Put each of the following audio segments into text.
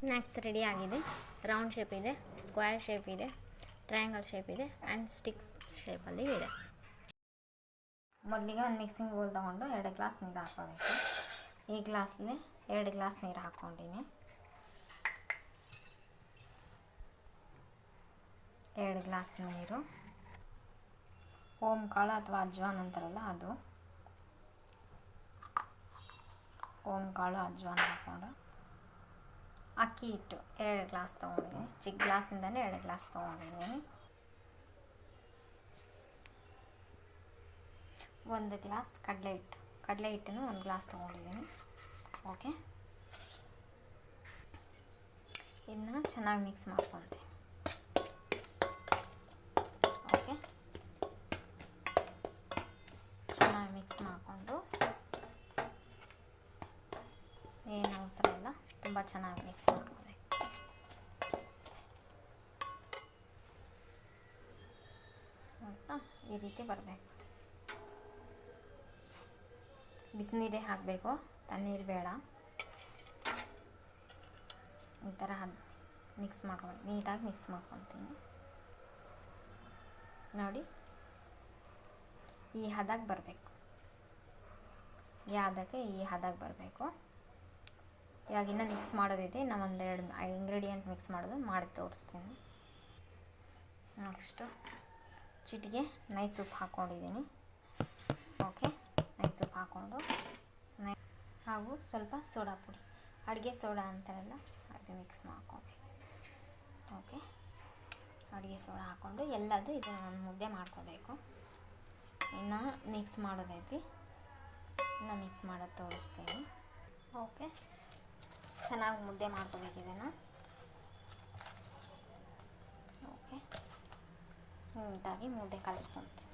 Snacks ready ಆಗಿದೆ. Round shape ಇದೆ square shape ಇದೆ ಟ್ರಯಾಂಗಲ್ ಶೇಪ್ ಇದೆ ಆ್ಯಂಡ್ ಸ್ಟಿಕ್ಸ್ ಶೇಪಲ್ಲಿ ಇದೆ. ಮೊದಲಿಗೆ ಒಂದು ಮಿಕ್ಸಿಂಗ್ ಬೌಲ್ ತೊಗೊಂಡು ಎರಡು ಗ್ಲಾಸ್ ನೀರು ಹಾಕೋಬೇಕು ಈ ಗ್ಲಾಸಲ್ಲಿ ಎರಡು ಗ್ಲಾಸ್ ನೀರು ಹಾಕ್ಕೊಂಡಿನಿ. ಎರಡು ಗ್ಲಾಸ್ ನೀರು. ಓಮ್ ಕಾಳು ಅಥವಾ ಅಜ್ವಾನ್ ಅಂತಾರಲ್ಲ ಅದು. ಓಮ್ ಕಾಳು, ಅಜ್ವಾನ್ ಹಾಕ್ಕೊಂಡು. ಅಕ್ಕಿ ಹಿಟ್ಟು ಎರಡು ಗ್ಲಾಸ್ ತೊಗೊಂಡಿದ್ದೀನಿ ಚಿಕ್ಕ ಗ್ಲಾಸಿಂದನೇ ಎರಡು ಗ್ಲಾಸ್ ತೊಗೊಂಡಿದ್ದೀನಿ ಒಂದು ಗ್ಲಾಸ್ ಕಡಲೆ ಹಿಟ್ಟು. ಕಡಲೆ ಹಿಟ್ಟನ್ನು ಒಂದು ಗ್ಲಾಸ್ ತೊಗೊಂಡಿದ್ದೀನಿ ಓಕೆ ಇದನ್ನ ಚೆನ್ನಾಗಿ ಮಿಕ್ಸ್ ಮಾಡ್ಕೊತೀನಿ ಓಕೆ ಚೆನ್ನಾಗಿ ಮಿಕ್ಸ್ ಮಾಡಿಕೊಂಡು ಏನು ಅವಸರ ಇಲ್ಲ ತುಂಬ ಚೆನ್ನಾಗಿ ಮಿಕ್ಸ್ ಮಾಡ್ಕೋಬೇಕು ಆಯಿತಾ ಈ ರೀತಿ ಬರಬೇಕು. ಬಿಸಿನೀರೇ ಹಾಕಬೇಕು. ತಣ್ಣೀರು ಬೇಡ. ಈ ಥರ ಮಿಕ್ಸ್ ಮಾಡ್ಕೊಂಡು ನೀಟಾಗಿ ಮಿಕ್ಸ್ ಮಾಡ್ಕೊತೀನಿ. ನೋಡಿ. ಈ ಹದಕ್ಕೆ ಬರಬೇಕು. ಈ ಹದಕ್ಕೆ ಈ ಹದಕ್ಕೆ ಬರಬೇಕು. ಇವಾಗ ಇನ್ನೂ ಮಿಕ್ಸ್ ಮಾಡೋದಿದೆ. ನಾವು ಒಂದೆರಡು ಇಂಗ್ರೀಡಿಯೆಂಟ್ ಮಿಕ್ಸ್ ಮಾಡೋದು ಮಾಡಿ ತೋರಿಸ್ತೀನಿ. ನೆಕ್ಸ್ಟು. ಚಿಟಿಗೆ ನೈಸ್ ಉಪ್ಪು ಹಾಕ್ಕೊಂಡಿದ್ದೀನಿ ಓಕೆ ನೈಸ್ ಉಪ್ಪು ಹಾಕ್ಕೊಂಡು ನೈ ಹಾಗೂ ಸ್ವಲ್ಪ ಸೋಡಾ ಪುಡಿ. ಅಡುಗೆ ಸೋಡಾ ಅಂತಾರಲ್ಲ ಅದು ಮಿಕ್ಸ್ ಮಾಡ್ಕೊಬೇಕು ಓಕೆ ಅಡುಗೆ ಸೋಡಾ ಹಾಕ್ಕೊಂಡು ಎಲ್ಲದು ಇದನ್ನು ನಾನು ಮುದ್ದೆ ಮಾಡ್ಕೋಬೇಕು. ಇನ್ನು ಮಿಕ್ಸ್ ಮಾಡೋದೈತಿ. ಇನ್ನು ಮಿಕ್ಸ್ ಮಾಡೋದು ತೋರಿಸ್ತೀನಿ. ಓಕೆ ಚೆನ್ನಾಗಿ ಮುದ್ದೆ ಮಾಡ್ಕೋಬೇಕು ಓಕೆ ನೀಟಾಗಿ ಮುದ್ದೆ ಕಲಿಸ್ಕೊಂತೀನಿ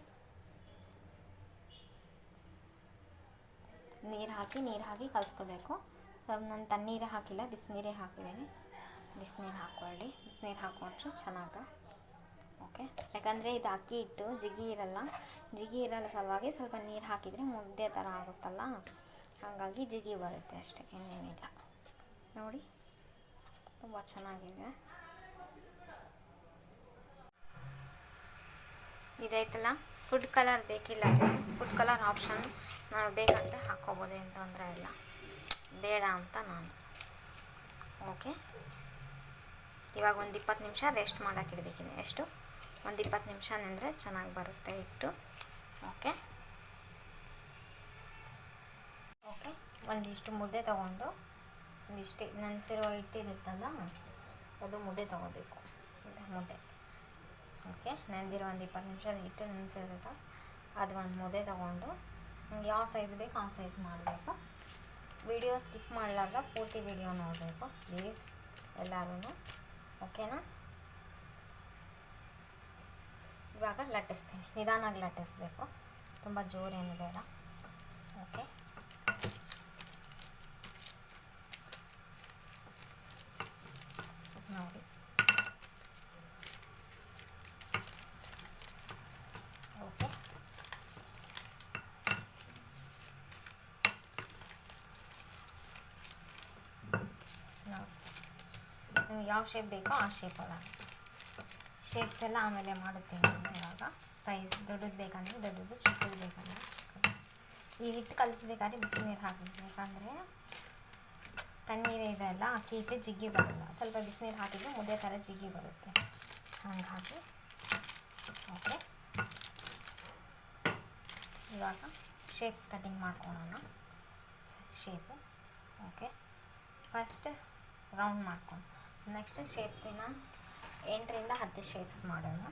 ನೀರು ಹಾಕಿ ನೀರು ಹಾಕಿ ಕಲಿಸ್ಕೋಬೇಕು. ನಾನು ತಣ್ಣೀರೇ ಹಾಕಿಲ್ಲ, ಬಿಸಿನೀರೇ ಹಾಕಿದ್ದೀನಿ. ಬಿಸಿನೀರು ಹಾಕ್ಕೊಳ್ಳಿ. ಬಿಸಿನೀರು ಹಾಕ್ಕೊಂಡ್ರೆ ಚೆನ್ನಾಗ, ಓಕೆ? ಯಾಕಂದರೆ ಇದು ಅಕ್ಕಿ ಹಿಟ್ಟು, ಜಿಗಿ ಇರಲ್ಲ. ಜಿಗಿ ಇರಲ್ಲ ಸಲುವಾಗಿ ಸ್ವಲ್ಪ ನೀರು ಹಾಕಿದರೆ ಮುದ್ದೆ ಥರ ಆಗುತ್ತಲ್ಲ? ಹಾಗಾಗಿ ಜಿಗಿ ಬರುತ್ತೆ ಅಷ್ಟೇ, ಇನ್ನೇನಿಲ್ಲ. ನೋಡಿ, ತುಂಬ ಚೆನ್ನಾಗಿದೆ. ಇದೈತಲ್ಲ ಫುಡ್ ಕಲರ್ ಬೇಕಿಲ್ಲ ಫುಡ್ ಕಲರ್ ಆಪ್ಷನ್ ನಾವು ಬೇಕಂದರೆ ಹಾಕ್ಕೋಬೋದು, ಏನು ತೊಂದರೆ ಇಲ್ಲ. ಬೇಡ ಅಂತ ನಾನು. ಓಕೆ ಇವಾಗ ಒಂದು ಇಪ್ಪತ್ತು ನಿಮಿಷ ರೆಸ್ಟ್ ಮಾಡೋಕ್ಕಿಡ್ಬೇಕಿದೆ ಎಷ್ಟು? ಒಂದು ಇಪ್ಪತ್ತು ನಿಮಿಷ ನೆಂದರೆ ಚೆನ್ನಾಗಿ ಬರುತ್ತೆ ಇಟ್ಟು ಓಕೆ ಓಕೆ ಒಂದಿಷ್ಟು ಮುದ್ದೆ ತೊಗೊಂಡು, ಒಂದಿಷ್ಟು ನೆನೆಸಿರೋ ಹಿಟ್ಟಿರುತ್ತಲ್ಲ, ಅದು ಮುದ್ದೆ ತೊಗೋಬೇಕು. ಮುದ್ದೆ. ಓಕೆ, ನೆನೆದಿರೋ ಒಂದು ಇಪ್ಪತ್ತು ನಿಮಿಷ ಹಿಟ್ಟು ನೆನೆಸಿರುತ್ತೆ. ಅದು ಒಂದು ಮುದ್ದೆ ತೊಗೊಂಡು ನಿಮ್ಗೆ ಯಾವ ಸೈಜ್ ಬೇಕು ಆ ಸೈಜ್ ಮಾಡಬೇಕು. ವಿಡಿಯೋ ಸ್ಕಿಪ್ ಮಾಡಲಾರ್ದ ಪೂರ್ತಿ ವಿಡಿಯೋ ನೋಡಬೇಕು ಪ್ಲೀಸ್ ಎಲ್ಲರೂ ಓಕೆನಾ? ಇವಾಗ ಲಟ್ಟಿಸ್ತೀನಿ. ನಿಧಾನಾಗಿ ಲಟ್ಟಿಸ್ಬೇಕು. ತುಂಬ ಜೋರೇನು ಬೇಡ. ಓಕೆ ನೋಡಿ ಓಕೆ ನೋಡಿ ನಿಮ್ಗೆ ಯಾವ ಶೇಪ್ ಬೇಕೋ ಆ ಶೇಪಲ್ಲ ಶೇಪ್ಸ್ ಎಲ್ಲ ಆಮೇಲೆ ಮಾಡುತ್ತೇನೆ ಇವಾಗ. ಸೈಜ್ ದೊಡ್ಡದು ಬೇಕಂದರೆ ದೊಡ್ಡದು, ಚಿಕ್ಕದು ಬೇಕಂದರೆ ಚಿಕ್ಕದು. ಈ ಹಿಟ್ಟು ಕಲಿಸ್ಬೇಕಾದ್ರೆ ಬಿಸಿನೀರು ಹಾಕಬೇಕು. ಯಾಕಂದರೆ ತಣ್ಣೀರೇ ಇದೆ ಅಲ್ಲ ಅಕ್ಕಿ ಹಿಟ್ಟು ಜಿಗ್ಗಿ ಬರಲ್ಲ. ಸ್ವಲ್ಪ ಬಿಸಿನೀರು ಹಾಕಿದರೆ ಮುದ್ದೆ ಥರ ಜಿಗ್ಗಿ ಬರುತ್ತೆ. ಹಾಗಾಗಿ ಓಕೆ. ಇವಾಗ shapes cutting ಮಾಡ್ಕೊಳೋಣ. Shape okay. First round ಮಾಡ್ಕೊಂಡು ನೆಕ್ಸ್ಟ್ ಶೇಪ್ಸಿನ ಎಂಟರಿಂದ ಹತ್ತು ಶೇಪ್ಸ್ ಮಾಡೋಣ.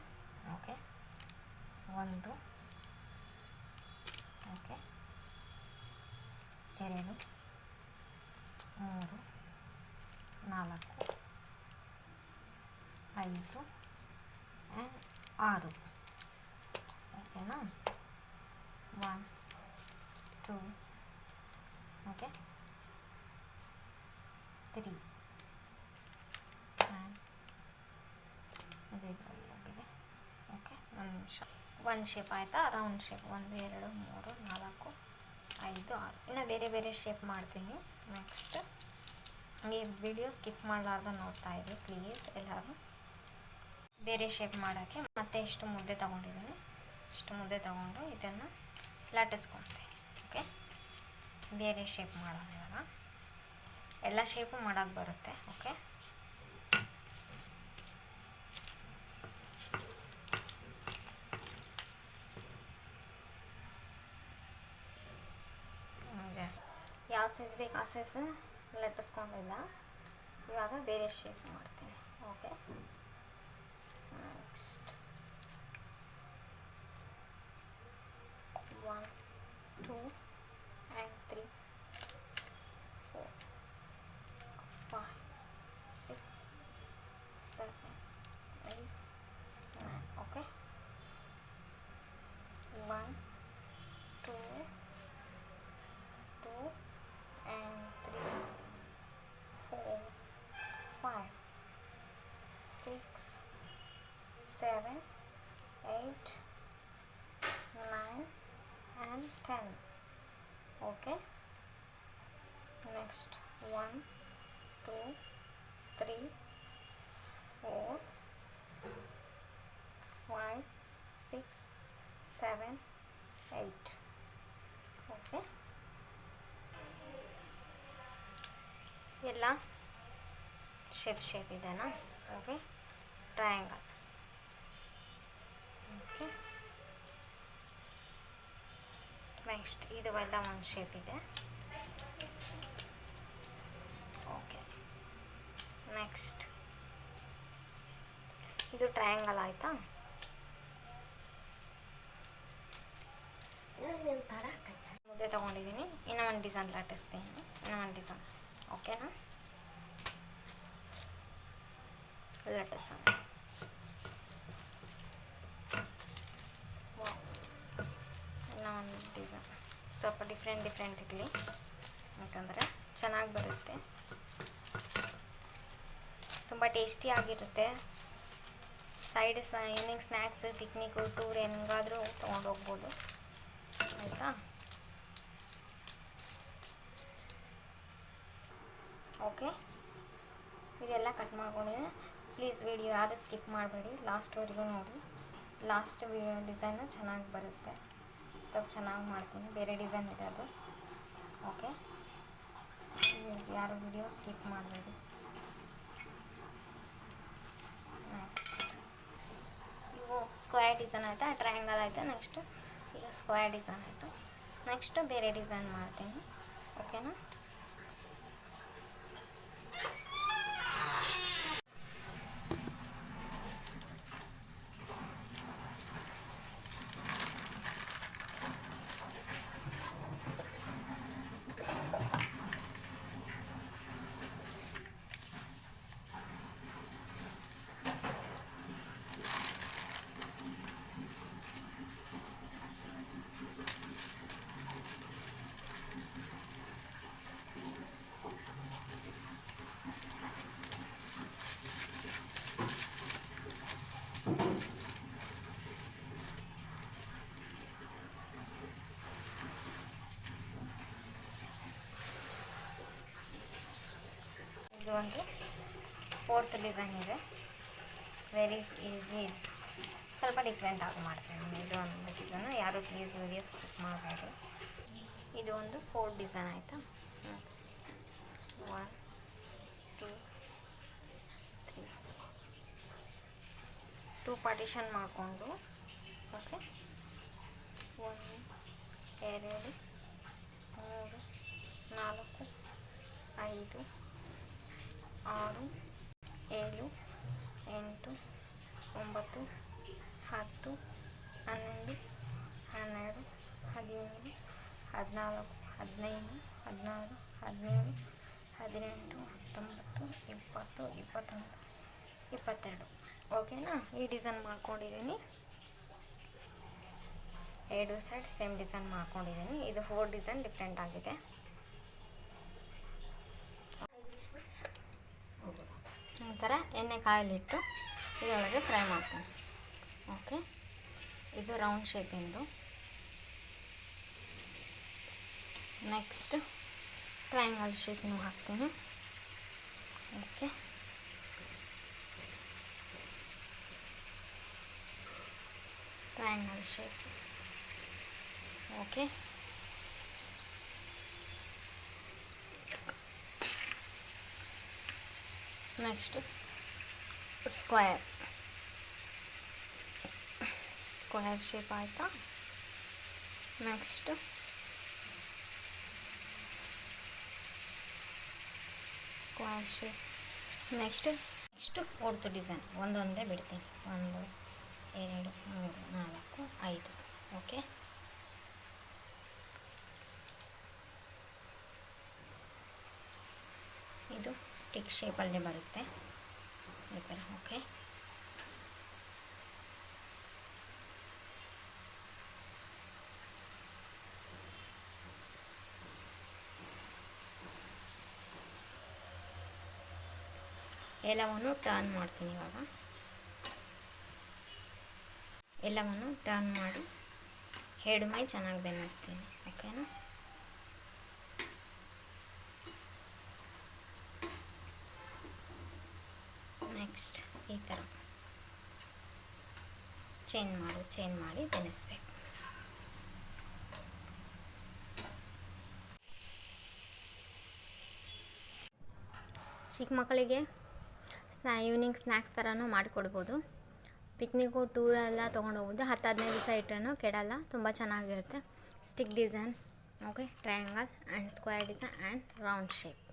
ಓಕೆ ಒಂದು. ಓಕೆ ಎರಡು. ಮೂರು. ನಾಲ್ಕು. ಐದು. ಆ್ಯಂಡ್ ಆರು ಓಕೆನಾ one two okay three and ಇದು ಇದರಲ್ಲಿ ಹೋಗಿದೆ ಓಕೆ ಒಂದು ನಿಮಿಷ ಒಂದು ಶೇಪ್ ಆಯಿತಾ? ರೌಂಡ್ ಶೇಪ್ ಒಂದು, ಎರಡು, ಮೂರು, ನಾಲ್ಕು, ಐದು, ಆರು. ಇನ್ನು ಬೇರೆ ಬೇರೆ ಶೇಪ್ ಮಾಡ್ತೀನಿ. ನೆಕ್ಸ್ಟ್ ಈ ವಿಡಿಯೋ ಸ್ಕಿಪ್ ಮಾಡಲಾರ್ದ ನೋಡ್ತಾ ಇರಿ ಪ್ಲೀಸ್ ಎಲ್ಲರೂ. ಬೇರೆ ಶೇಪ್ ಮಾಡೋಕ್ಕೆ ಮತ್ತೆ ಇಷ್ಟು ಮುದ್ದೆ ತೊಗೊಂಡಿದ್ದೀನಿ. ಇಷ್ಟು ಮುದ್ದೆ ತೊಗೊಂಡು ಇದನ್ನು ಲಟ್ಟಿಸ್ಕೊತೀನಿ ಓಕೆ ಬೇರೆ ಶೇಪ್ ಮಾಡೋಣ ಇವಾಗ. ಎಲ್ಲ ಶೇಪು ಮಾಡೋಕ್ಕೆ ಬರುತ್ತೆ. ಓಕೆ ಜಾಸ್ತಿ ಯಾವ ಸೈಜ್ ಲಟ್ಟಿಸ್ಕೊಂಡಿಲ್ಲ ಇವಾಗ ಬೇರೆ ಶೇಪ್ ಮಾಡ್ತೀನಿ. Okay next one two and three four five six seven eight nine okay one two two and three, four, five, six, seven, eight, nine, and ten. Okay. Next one, two, three, four, five, six, seven, eight. Okay. ಎಲ್ಲ shape shape ಇದೆನಾ okay triangle okay next ಇದು ಎಲ್ಲ ಒಂದು shape ಇದೆ okay next ಇದು triangle ಆಯಿತಾ? ಮುದ್ದೆ ತೊಗೊಂಡಿದ್ದೀನಿ. ಇನ್ನೂ ಒಂದು ಡಿಸೈನ್ ಲಟ್ಟಿಸ್ತೀನಿ ಇನ್ನೂ ಒಂದು ಡಿಸೈನ್ ಓಕೆನಾ ಲಟ್ಟಿಸೋಣ ಇನ್ನೂ ಒಂದು ಡಿಸೈನ್ ಸ್ವಲ್ಪ ಡಿಫ್ರೆಂಟ್ ಡಿಫ್ರೆಂಟ್ ಇರಲಿ. ಯಾಕಂದರೆ ಚೆನ್ನಾಗಿ ಬರುತ್ತೆ. ತುಂಬ ಟೇಸ್ಟಿ ಆಗಿರುತ್ತೆ. ಸೈಡ್ ಸ ಈವ್ನಿಂಗ್ ಸ್ನ್ಯಾಕ್ಸ್ ಪಿಕ್ನಿಕ್ಕು ಟೂರ್ ಹೆಂಗಾದರೂ ತೊಗೊಂಡು ಹೋಗ್ಬೋದು ಆಯಿತಾ? ಓಕೆ ಇದೆಲ್ಲ ಕಟ್ ಮಾಡ್ಕೊಂಡಿದ್ದೀನಿ. ಪ್ಲೀಸ್ ವಿಡಿಯೋ ಯಾರು ಸ್ಕಿಪ್ ಮಾಡಬೇಡಿ. ಲಾಸ್ಟ್ವರೆಗೂ ನೋಡಿ. ಲಾಸ್ಟ್ ವಿಡಿಯೋ ಡಿಸೈನು ಚೆನ್ನಾಗಿ ಬರುತ್ತೆ. ಸ್ವಲ್ಪ ಚೆನ್ನಾಗಿ ಮಾಡ್ತೀನಿ. ಬೇರೆ ಡಿಸೈನ್ ಇದೆ ಅದು ಓಕೆ ಪ್ಲೀಸ್ ಯಾರು ವಿಡಿಯೋ ಸ್ಕಿಪ್ ಮಾಡಬೇಡಿ ನೆಕ್ಸ್ಟ್ ಇವು ಸ್ಕ್ವೇರ್ ಡಿಸೈನ್ ಆಯಿತಾ? ಟ್ರಯಾಂಗಲ್ ಆಯಿತು? ನೆಕ್ಸ್ಟು ಈಗ ಸ್ಕ್ವೇರ್ ಡಿಸೈನ್ ಆಯಿತು. ನೆಕ್ಸ್ಟು ಬೇರೆ ಡಿಸೈನ್ ಮಾಡ್ತೀನಿ. ಓಕೆನಾ ಒಂದು ಫೋರ್ತ್ ಡಿಸೈನ್ ಇದೆ ವೆರಿ ಈಸಿ ಸ್ವಲ್ಪ ಡಿಫ್ರೆಂಟ್ ಆಗಿ ಮಾಡ್ತೀನಿ. ಇದು ಒಂದು ಡಿಸೈನು ಯಾರು ಪ್ಲೀಸ್ ವಿಡಿಯೋ ಸ್ಟಿಕ್ ಮಾಡಬೇಡಿ ಇದು ಒಂದು ಫೋರ್ ಡಿಸೈನ್ ಆಯಿತಾ? One two three two partition ಮಾಡಿಕೊಂಡು ಓಕೆ ಒಂದು ಎರಡು, ಮೂರು, ನಾಲ್ಕು, ಐದು ಆರು, ಏಳು, ಎಂಟು, ಒಂಬತ್ತು, ಹತ್ತು, ಹನ್ನೊಂದು, ಹನ್ನೆರಡು, ಹದಿಮೂರು, ಹದಿನಾಲ್ಕು, ಹದಿನೈದು, ಹದಿನಾರು, ಹದಿನೇಳು, ಹದಿನೆಂಟು, ಹತ್ತೊಂಬತ್ತು, ಇಪ್ಪತ್ತು, ಇಪ್ಪತ್ತೊಂದು, ಇಪ್ಪತ್ತೆರಡು. ಓಕೆನಾ? ಈ ಡಿಸೈನ್ ಮಾಡ್ಕೊಂಡಿದ್ದೀನಿ. ಎರಡು ಸೈಡ್ ಸೇಮ್ ಡಿಸೈನ್ ಮಾಡ್ಕೊಂಡಿದ್ದೀನಿ. ಇದು ಫೋರ್ ಡಿಸೈನ್ ಡಿಫ್ರೆಂಟ್ ಆಗಿದೆ. ಥರ ಎಣ್ಣೆ ಕಾಯಲಿಟ್ಟು ಇದರೊಳಗೆ ಫ್ರೈ ಮಾಡ್ತೀನಿ. ಓಕೆ ಇದು ರೌಂಡ್ ಶೇಪಿಂದು ನೆಕ್ಸ್ಟ್ ಟ್ರಯಾಂಗಲ್ ಶೇಪ್ನೂ ಹಾಕ್ತೀನಿ. Okay triangle shape okay next square square shape ಆಯಿತಾ? Next square shape next next fourth design ಒಂದೊಂದೇ ಬಿಡ್ತೀನಿ. ಒಂದು, ಎರಡು, ಮೂರು, ನಾಲ್ಕು, ಐದು. ಓಕೆ ಸ್ಟಿಕ್ ಶೇಪಲ್ಲಿ ಬರುತ್ತೆ. ಈ ಥರ ಓಕೆ ಎಲ್ಲವನ್ನು ಟರ್ನ್ ಮಾಡ್ತೀನಿ ಇವಾಗ. ಎಲ್ಲವನ್ನು ಟರ್ನ್ ಮಾಡಿ ಹೆಡ್ ಮೈ ಚೆನ್ನಾಗಿ ಬೆನ್ನಿಸ್ತೀನಿ ಓಕೆನಾ ನೆಕ್ಸ್ಟ್ ಈ ಥರ ಚೇಂಜ್ ಮಾಡು ಚೇಂಜ್ ಮಾಡಿ ಬೆನೆಸ್ಬೇಕು. ಚಿಕ್ಕ ಮಕ್ಕಳಿಗೆ ಸ್ನಾ ಈವ್ನಿಂಗ್ ಸ್ನ್ಯಾಕ್ಸ್ ಥರನೂ ಮಾಡಿಕೊಡ್ಬೋದು. ಪಿಕ್ನಿಕ್ಕು ಟೂರ್ ಎಲ್ಲ ತೊಗೊಂಡು ಹೋಗ್ಬೋದು ಹತ್ತು ಹದಿನೈದು ದಿವಸ ಇಟ್ಟರೂ ಕೆಡಲ್ಲ, ತುಂಬ ಚೆನ್ನಾಗಿರುತ್ತೆ. Stick design okay triangle and square design and round shape